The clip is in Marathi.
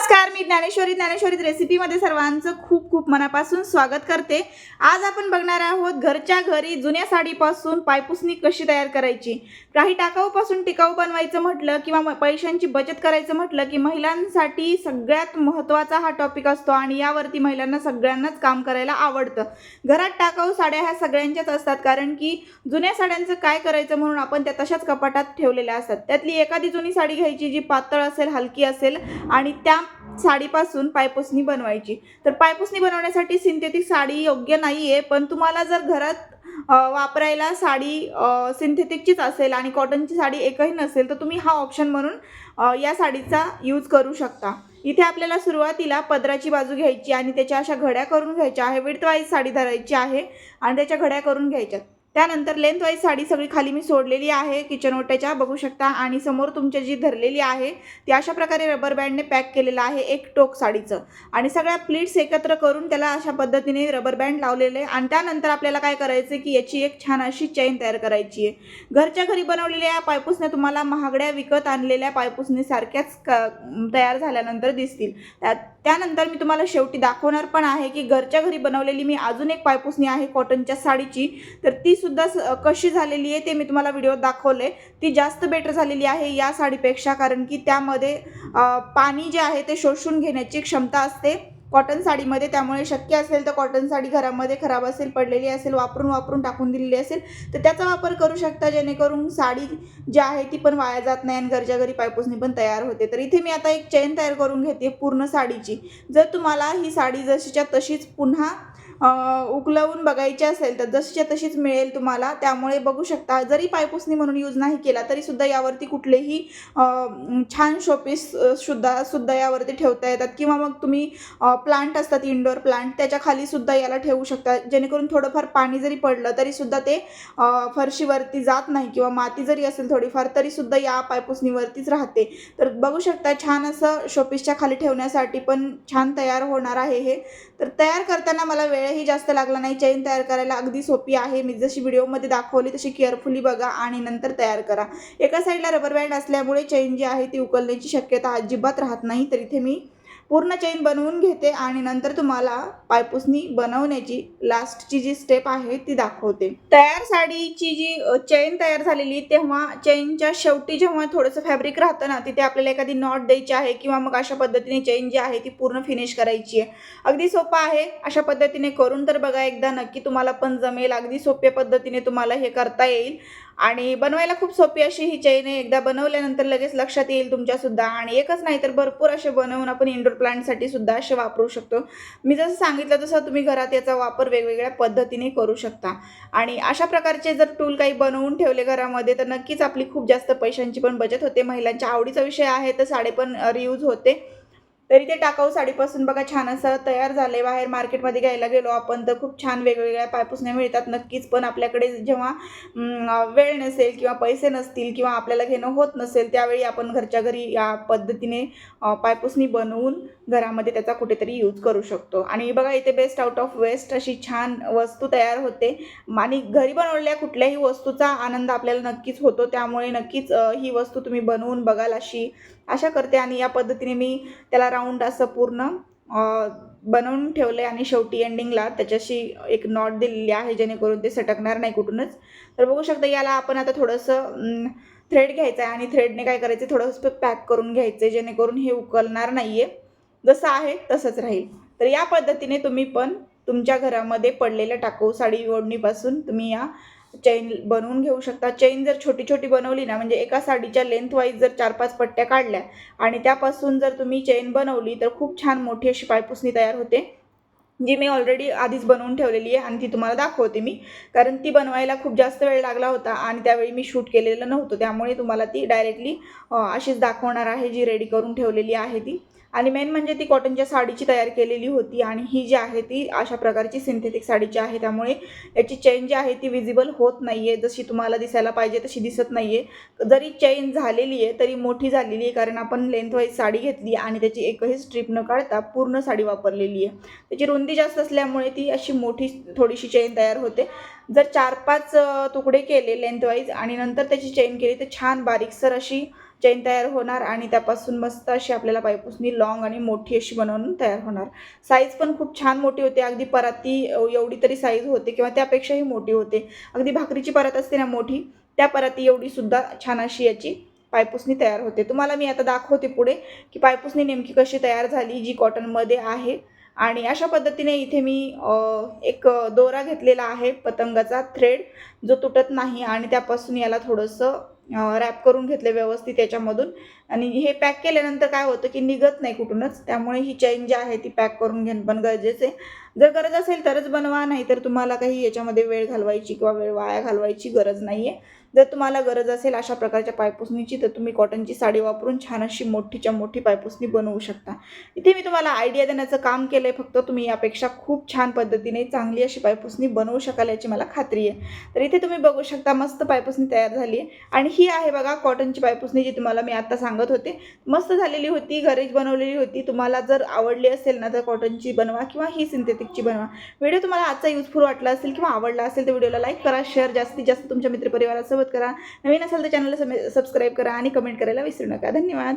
नमस्कार मी ज्ञानेश्वरी. ज्ञानेश्वरीत रेसिपीमध्ये सर्वांचं खूप खूप मनापासून स्वागत करते. आज आपण बघणार आहोत घरच्या घरी जुन्या साडीपासून पायपुसणी कशी तयार करायची? काही टाकाऊपासून टिकाऊ बनवायचं म्हटलं किंवा म- पैशांची बचत करायचं म्हटलं की महिलांसाठी सगळ्यात महत्त्वाचा हा टॉपिक असतो आणि यावरती महिलांना सगळ्यांनाच काम करायला आवडतं. घरात टाकाऊ साड्या ह्या सगळ्यांच्याच असतात कारण की जुन्या साड्यांचं काय करायचं म्हणून आपण त्या तशाच कपाटात ठेवलेल्या असतात. त्यातली एखादी जुनी साडी घ्यायची जी पातळ असेल हलकी असेल आणि त्या साडीपासून पायपुसणी बनवायची. तर पायपुसणी बनवण्यासाठी सिंथेटिक साडी योग्य नाही आहे पण तुम्हाला जर घरात वापरायला साडी सिंथेटिकचीच असेल आणि कॉटनची साडी एकही नसेल तर तुम्ही हा ऑप्शन म्हणून या साडीचा यूज करू शकता. इथे आपल्याला सुरुवातीला पदराची बाजू घ्यायची आणि त्याच्या अशा घड्या करून घ्यायच्या. आहे विडतवाईज साडी धरायची आहे आणि त्याच्या घड्या करून घ्यायच्यात. त्यानंतर लेंथ वाईज साडी सगळी खाली मी सोडलेली आहे. किचन ओट्याच्या बघू शकता. आणि समोर तुमच्या जी धरलेली आहे ती अशा प्रकारे रबर बँडने पॅक केलेलं आहे एक टोक साडीचं. आणि सगळ्या प्लीट्स एकत्र करून त्याला अशा पद्धतीने रबर बँड लावलेले. आहे आणि त्यानंतर आपल्याला काय करायचं आहे की याची एक छान अशी चैन तयार करायची आहे. घरच्या घरी बनवलेल्या या पायपूसने तुम्हाला महागड्या विकत आणलेल्या पायपुसणीसारख्याच क तयार झाल्यानंतर दिसतील. त्या त्यानंतर मी तुम्हाला शेवटी दाखवणार पण आहे की घरच्या घरी बनवलेली मी अजून एक पायपुसणी आहे कॉटनच्या साडीची. तर ती सुद्धा स- कशी झालेली आहे ते मी तुम्हाला व्हिडिओ दाखवले ती जास्त बेटर झालेली आहे या साडीपेक्षा कारण की त्यामध्ये पाणी जे आहे ते शोषून घेण्याची क्षमता असते कॉटन साडीमध्ये. त्यामुळे शक्य असेल तर कॉटन साडी घरामध्ये खराब असेल पडलेली असेल वापरून वापरून टाकून दिलेली असेल तर त्याचा वापर करू शकता. जेणेकरून साडी जी आहे ती पण वाया जात नाही आणि घरच्या घरी पायपुसणी पण तयार होते. तर इथे मी आता एक चेन तयार करून घेते पूर्ण साडीची. जर तुम्हाला ही साडी जशीच्या तशीच पुन्हा उकलवून बघायची असेल तर जशीच्या तशीच मिळेल तुम्हाला. त्यामुळे बघू शकता जरी पायपुसणी म्हणून यूज नाही केला तरी सुद्धा यावरती कुठलेही छान शोपीस सुद्धा सुद्धा यावरती ठेवता येतात. किंवा मग तुम्ही प्लांट असतात इंडोर प्लांट त्याच्याखाली सुद्धा याला ठेवू शकता. जेणेकरून थोडंफार पाणी जरी पडलं तरी सुद्धा ते फरशीवरती जात नाही किंवा माती जरी असेल थोडीफार तरी सुद्धा या पायपुसणीवरतीच राहते. तर बघू शकता छान असं शोपीसच्या खाली ठेवण्यासाठी पण छान तयार होणार आहे हे. तर तयार करताना मला वेळही जास्त लागला नाही. चैन तयार करायला अगदी सोपी आहे. मी जशी व्हिडिओमध्ये दाखवली तशी केअरफुली बघा आणि नंतर तयार करा. एका साईडला रबर बँड असल्यामुळे चैन जी आहे ती उकलण्याची शक्यता अजिबात राहत नाही. तर इथे मी पूर्ण चैन बनवून घेते आणि नंतर तुम्हाला पायपुसणी बनवण्याची लास्टची जी स्टेप आहे ती दाखवते. तयार साडीची जी चेन चैन तयार झालेली तेव्हा चैनच्या शेवटी जेव्हा थोडंसं फॅब्रिक राहतं ना तिथे आपल्याला एखादी नॉट द्यायची आहे किंवा मग अशा पद्धतीने चैन जी आहे ती पूर्ण फिनिश करायची आहे. अगदी सोपं आहे अशा पद्धतीने करून तर बघा एकदा नक्की तुम्हाला पण जमेल. अगदी सोप्या पद्धतीने तुम्हाला हे करता येईल. आणि बनवायला खूप सोपी अशी ही चैन आहे. एकदा बनवल्यानंतर लगेच लक्षात येईल तुमच्यासुद्धा. आणि एकच नाही तर भरपूर असे बनवून आपण इंडोर प्लांटसाठी सुद्धा असे वापरू शकतो. मी जसं सांगितलं तसं तुम्ही घरात याचा वापर वेगवेगळ्या पद्धतीने करू शकता. आणि अशा प्रकारचे जर टूल काही बनवून ठेवले घरामध्ये तर नक्कीच आपली खूप जास्त पैशांची पण बचत होते. महिलांच्या आवडीचा विषय आहे तर साडे पण रियूज होते. तरी ते टाकाऊ साडीपासून बघा छान असं तयार झाले बाहेर मार्केटमध्ये घ्यायला गेलो आपण तर खूप छान वेगवेगळ्या पायपुसण्या मिळतात. नक्कीच पण आपल्याकडे जेव्हा वेळ नसेल किंवा पैसे नसतील किंवा आपल्याला घेणं होत नसेल त्यावेळी आपण घरच्या घरी या पद्धतीने पायपुसणी बनवून घरामध्ये त्याचा कुठेतरी यूज करू शकतो. आणि बघा इथे बेस्ट आउट ऑफ वेस्ट अशी छान वस्तू तयार होते. आणि घरी बनवलेल्या कुठल्याही वस्तूचा आनंद आपल्याला नक्कीच होतो. त्यामुळे नक्कीच ही वस्तू तुम्ही बनवून बघाल अशी आशा करते. आणि या पद्धतीने मी त्याला राऊंड असं पूर्ण बनवून ठेवलं आहे आणि शेवटी एंडिंगला त्याच्याशी एक नॉट दिलेली आहे जेणेकरून ते सटकणार नाही कुठूनच. तर बघू शकता याला आपण आता थोडंसं थ्रेड घ्यायचं आहे आणि थ्रेडने काय करायचं थोडंसं पॅक करून घ्यायचं आहे जेणेकरून हे उकलणार नाही आहे जसं आहे तसंच राहील. तर या पद्धतीने तुम्ही पण तुमच्या घरामध्ये पडलेल्या टाकू साडी ओढणीपासून तुम्ही या चैन बनवून घेऊ शकता. चैन जर छोटी छोटी बनवली ना म्हणजे एका साडीच्या लेंथ वाईज जर चार पाच पट्ट्या काढल्या आणि त्यापासून जर तुम्ही चैन बनवली तर खूप छान मोठी अशी पायपुसणी तयार होते. जी मी ऑलरेडी आधीच बनवून ठेवलेली आहे आणि ती तुम्हाला दाखवते मी. कारण ती बनवायला खूप जास्त वेळ लागला होता आणि त्यावेळी मी शूट केलेलं नव्हतं. त्यामुळे तुम्हाला ती डायरेक्टली अशीच दाखवणार आहे जी रेडी करून ठेवलेली आहे ती. आणि मेन म्हणजे ती कॉटनच्या साडीची तयार केलेली होती आणि ही जी आहे ती अशा प्रकारची सिंथेटिक साडीची आहे. त्यामुळे याची चैन जी आहे ती विजिबल होत नाही आहे जशी तुम्हाला दिसायला पाहिजे तशी दिसत नाही आहे जरी चैन झालेली आहे तरी मोठी झालेली आहे कारण आपण लेंथवाईज साडी घेतली आणि त्याची एकही स्ट्रीप न काढता पूर्ण साडी वापरलेली आहे. त्याची रुंदी जास्त असल्यामुळे ती अशी मोठी थोडीशी चैन तयार होते. जर चार पाच तुकडे केले लेंथवाईज आणि नंतर त्याची चैन केली तर छान बारीकसर अशी चैन तयार होणार आणि त्यापासून मस्त अशी आपल्याला पायपुसणी लॉंग आणि मोठी अशी बनवून तयार होणार. साईज पण खूप छान मोठी होते. अगदी पराती एवढी तरी साईज होते किंवा त्यापेक्षाही मोठी होते. अगदी भाकरीची परात असते ना मोठी त्या पराती एवढी सुद्धा छान अशी याची पायपुसणी तयार होते. तुम्हाला मी आता दाखवते पुढे की पायपुसणी नेमकी कशी तयार झाली जी कॉटनमध्ये आहे. आणि अशा पद्धतीने इथे मी एक दोरा घेतलेला आहे पतंगाचा थ्रेड जो तुटत नाही आणि त्यापासून याला थोडंसं रॅप करून घेतलं व्यवस्थित याच्यामधून. आणि हे पॅक केल्यानंतर काय होतं की निघत नाही कुठूनच. त्यामुळे ही चैन जी आहे ती पॅक करून घेणं पण गरजेचं आहे. जर गरज असेल तरच बनवा नाही तर तुम्हाला काही याच्यामध्ये वेळ घालवायची किंवा वेळ वाया घालवायची गरज नाही आहे जर तुम्हाला गरज असेल अशा प्रकारच्या पायपुसणीची तर तुम्ही कॉटनची साडी वापरून छान अशी मोठीच्या मोठी पायपुसणी बनवू शकता. इथे मी तुम्हाला आयडिया देण्याचं काम केलं आहे फक्त तुम्ही यापेक्षा खूप छान पद्धतीने चांगली अशी पायपुसणी बनवू शकाल याची मला खात्री आहे. तर इथे तुम्ही बघू शकता मस्त पायपुसणी तयार झाली आहे. आणि ही आहे बघा कॉटनची पायपुसणी जी तुम्हाला मी आत्ता सांगत होते. मस्त झालेली होती घरीच बनवलेली होती. तुम्हाला जर आवडली असेल ना तर कॉटनची बनवा किंवा ही सिंथेटिकची बनवा. व्हिडिओ तुम्हाला आजचा युजफुल वाटला असेल किंवा आवडला असेल तर व्हिडिओला लाईक करा शेअर जास्तीत जास्त तुमच्या मित्रपरिवारासोबत करा. नवीन असेल तर चॅनलला सबस्क्राईब करा आणि कमेंट करायला विसरू नका. धन्यवाद.